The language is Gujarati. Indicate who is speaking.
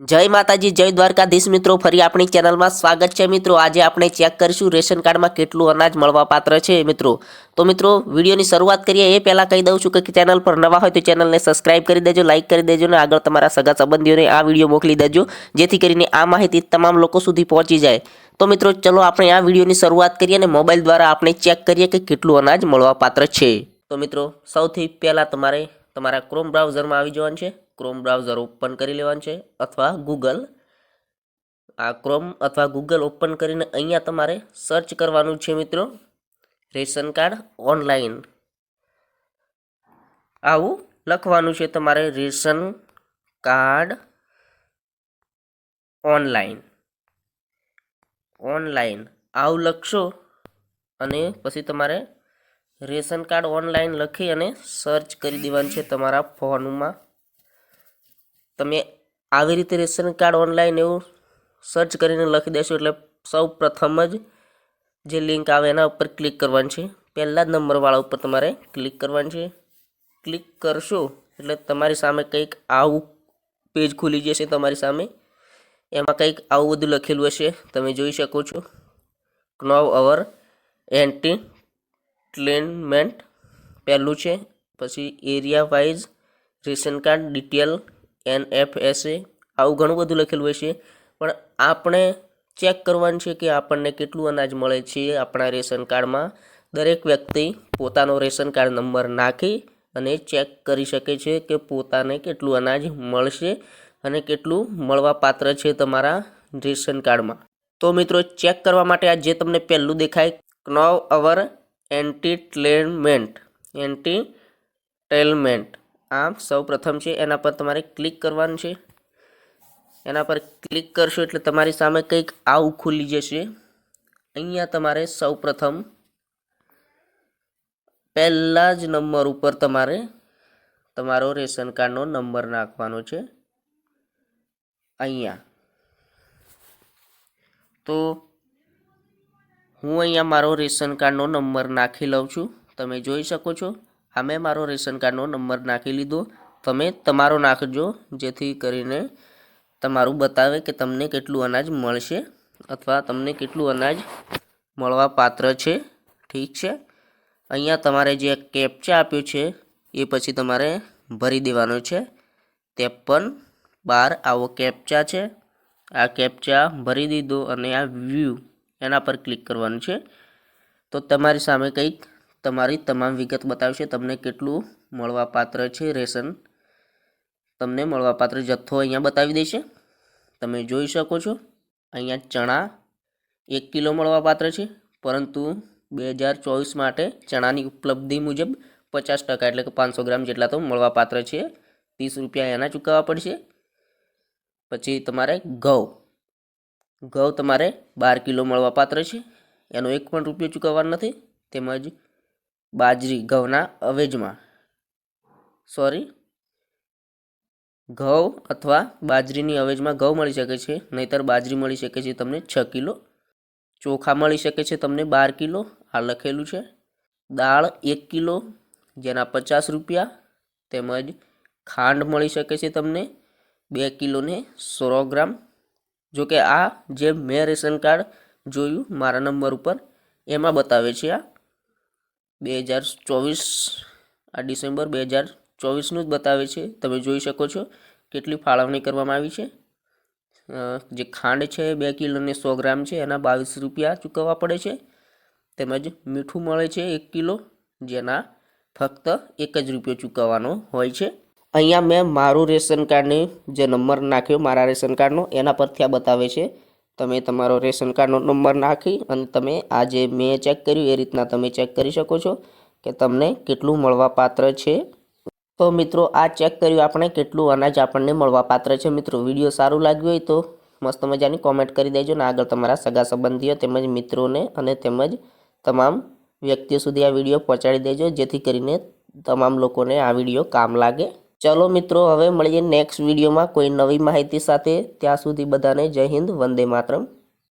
Speaker 1: જય માતાજી, જય દ્વારકાધીશ મિત્રો. ફરી આપણી ચેનલમાં સ્વાગત છે મિત્રો. આજે આપણે ચેક કરીશું રેશન કાર્ડમાં કેટલું અનાજ મળવા પાત્ર છે મિત્રો. તો મિત્રો, વિડીયોની શરૂઆત કરીએ. એ પહેલાં કહી દઉં છું કે ચેનલ પર નવા હોય તો ચેનલને સબસ્ક્રાઇબ કરી દેજો લાઇક કરી દેજો અને આગળ તમારા સગા સંબંધીઓને આ વીડિયો મોકલી દેજો, જેથી કરીને આ માહિતી તમામ લોકો સુધી પહોંચી જાય. તો મિત્રો, ચલો આપણે આ વિડીયોની શરૂઆત કરીએ અને મોબાઈલ દ્વારા આપણે ચેક કરીએ કે કેટલું અનાજ મળવા પાત્ર છે. તો મિત્રો, સૌથી પહેલાં તમારે તમારા ક્રોમ બ્રાઉઝરમાં આવી જવાનું છે. ક્રોમ બ્રાઉઝર ઓપન કરી લેવાનું છે અથવા ગૂગલ આ ક્રોમ અથવા ગૂગલ ઓપન કરીને અહીંયા તમારે સર્ચ કરવાનું છે મિત્રો. રેશન કાર્ડ ઓનલાઈન આવું લખવાનું છે તમારે રેશન કાર્ડ ઓનલાઈન ઓનલાઈન આવું લખશો અને પછી તમારે રેશન કાર્ડ ઓનલાઈન લખી અને સર્ચ કરી દેવાનું છે તમારા ફોનમાં તમે આવી રીતે રેશન કાર્ડ ઓનલાઈન એવું સર્ચ કરીને લખી દેશો એટલે સૌ પ્રથમ જ જે લિંક આવે એના ઉપર ક્લિક કરવાનું છે. પહેલા જ નંબરવાળા ઉપર તમારે ક્લિક કરવાનું છે. ક્લિક કરશો એટલે તમારી સામે કંઈક આવું પેજ ખુલી જશે તમારી સામે. એમાં કંઈક આવું બધું લખેલું હશે. તમે જોઈ શકો છો. નવ અવર એન્ટી ક્લેનમેન્ટ પહેલું છે. પછી area wise ration card detail N F S A આવું ઘણું બધું લખેલું હોય છે. પણ આપણે ચેક કરવાનું છે કે આપણને કેટલું અનાજ મળે છે આપણા રેશન કાર્ડમાં. દરેક વ્યક્તિ પોતાનો રેશન કાર્ડ નંબર નાખી અને ચેક કરી શકે છે કે પોતાને કેટલું અનાજ મળશે અને કેટલું મળવા પાત્ર છે તમારા રેશન કાર્ડમાં. તો મિત્રો, ચેક કરવા માટે આ જે તમને પહેલું દેખાય નવ અવર એન્ટી ટ્લેનમેન્ટ એન્ટી ટેલમેન્ટ આ સૌ પ્રથમ છે, એના પર તમારે ક્લિક કરવાનું છે. એના પર ક્લિક કરશો એટલે તમારી સામે કંઈક આવું ખુલી જશે. અહીંયા તમારે સૌ પ્રથમ પહેલા જ નંબર ઉપર તમારે તમારો રેશન કાર્ડનો નંબર નાખવાનો છે. અહીંયા. તો હું અહીંયા મારો રેશન કાર્ડનો નંબર નાખી લઉં છું. તમે જોઈ શકો છો. આ મેં મારો રેશન કાર્ડનો નંબર નાખી લીધો. તમે તમારો નાખજો, જેથી કરીને તમારું બતાવે કે તમને કેટલું અનાજ મળશે અથવા તમને કેટલું અનાજ મળવા પાત્ર છે. ઠીક છે? અહીંયા તમારે જે કેપ્ચા આપ્યું છે, એ પછી તમારે ભરી દેવાનો છે. ત્રેપન બાર આવો કેપ્ચા છે. આ કેપ્ચા ભરી દીધો અને આ વ્યૂ એના પર ક્લિક કરવાનું છે. તો તમારી સામે કંઈક તમારી તમામ વિગત બતાવશે. તમને કેટલું મળવાપાત્ર છે રેશન? તમને મળવાપાત્ર જથ્થો અહીંયા બતાવી દેશે. તમે જોઈ શકો છો, અહીંયા ચણા એક કિલો મળવાપાત્ર છે, પરંતુ બે હજાર ચોવીસ માટે ચણાની ઉપલબ્ધિ મુજબ પચાસ ટકા એટલે કે પાંચસો ગ્રામ જેટલા તો મળવાપાત્ર છે. ત્રીસ રૂપિયા એના ચૂકવવા પડશે. પછી તમારે ઘઉં. ઘઉં તમારે બાર કિલો મળવા પાત્ર છે. એનો એક પણ રૂપિયો ચૂકવવાનો નથી. તેમજ બાજરી ઘઉંના અવેજમાં. સોરી ઘઉં અથવા બાજરીની અવેજમાં ઘઉં મળી શકે છે, નહીતર બાજરી મળી શકે છે તમને છ કિલો. ચોખા મળી શકે છે તમને બાર કિલો. આ લખેલું છે. દાળ એક કિલો, જેના પચાસ રૂપિયા. તેમજ ખાંડ મળી શકે છે તમને બે કિલોને સો ગ્રામ. જો કે આ જે મેં રેશન કાર્ડ જોયું, મારા નંબર ઉપર, એમાં બતાવે છે આ. બે હજાર ચોવીસ, આ ડિસેમ્બર બે હજાર ચોવીસનું જ બતાવે છે. તમે જોઈ શકો છો કેટલી ફાળવણી કરવામાં આવી છે. જે ખાંડ છે બે કિલોને સો ગ્રામ છે, એના બાવીસ રૂપિયા ચૂકવવા પડે છે. તેમજ મીઠું મળે છે એક કિલો, જેના ફક્ત એક જ રૂપિયો ચૂકવવાનો હોય છે. અહીંયા મેં મારું રેશન કાર્ડની જે નંબર નાખ્યો, મારા રેશન કાર્ડનો, એના પરથી આ બતાવે છે. તમે તમારો રેશન કાર્ડનો નંબર નાખી અને તમે આ જે મેં ચેક કર્યું એ રીતના તમે ચેક કરી શકો છો કે તમને કેટલું મળવા પાત્ર છે. તો મિત્રો, આ ચેક કર્યું આપણે કેટલું અનાજ આપણને મળવાપાત્ર છે. મિત્રો, વીડિયો સારું લાગ્યું હોય તો મસ્ત મજાની કોમેન્ટ કરી દેજો ને આગળ તમારા સગા સંબંધીઓ તેમજ મિત્રોને અને તેમજ તમામ વ્યક્તિઓ સુધી આ વીડિયો પહોંચાડી દેજો, જેથી કરીને તમામ લોકોને આ વીડિયો કામ લાગે. ચલો મિત્રો, હવે મળીએ નેક્સ્ટ વિડીયોમાં કોઈ નવી માહિતી સાથે. ત્યાં સુધી બધાને જય હિન્દ, વંદે માતરમ.